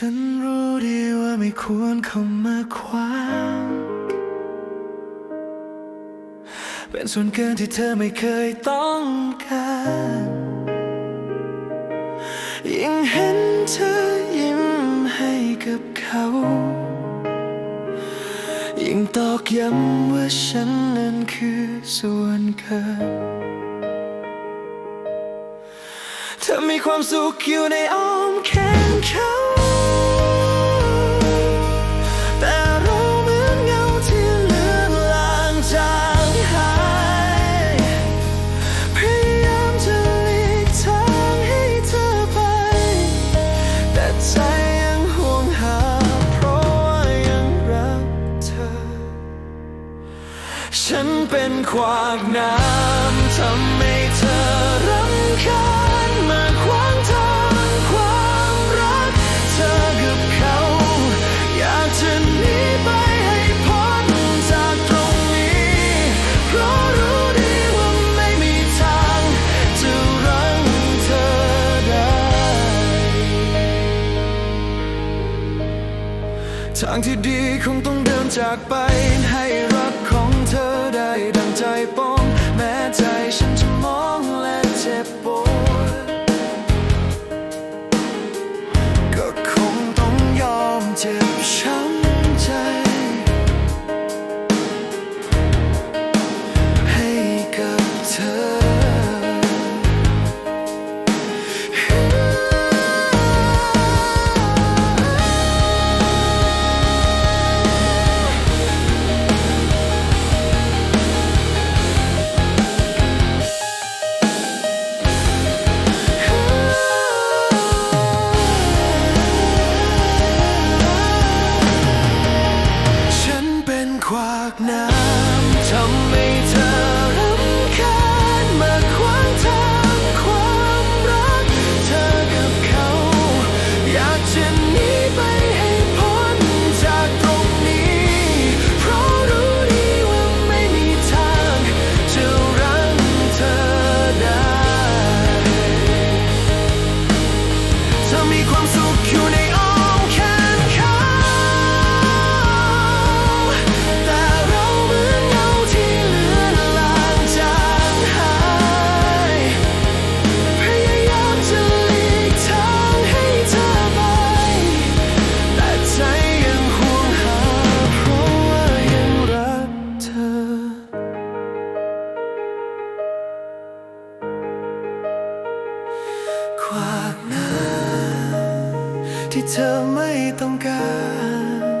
ฉันรู้ดีว่าไม่ควรเข้ามาขวาเป็นส่วนเกินที่เธอไม่เคยต้องการยิ่งเห็นเธอยิ้มให้กับเขา ยิ่งตอกย้ำว่าฉันนั้นคือส่วนเกินเธอมีความสุขอยู่ในอ้อมแขน ฉันเป็นขวากน้ำทำให้เธอรำคาญมาขวางทางความรัก เธอกับเขา อยากจะหนีไปให้พ้นจากตรงนี้ เพราะรู้ดีว่าไม่มีทางจะรังเธอได้ ทางที่ดีคงต้องเดินจากไปให้รัก ดังใจปอง แม้ใจฉันจะมองและเจ็บปวดก็คงต้องยอมเจ็บ คว ที่เธอไม่ต้องการ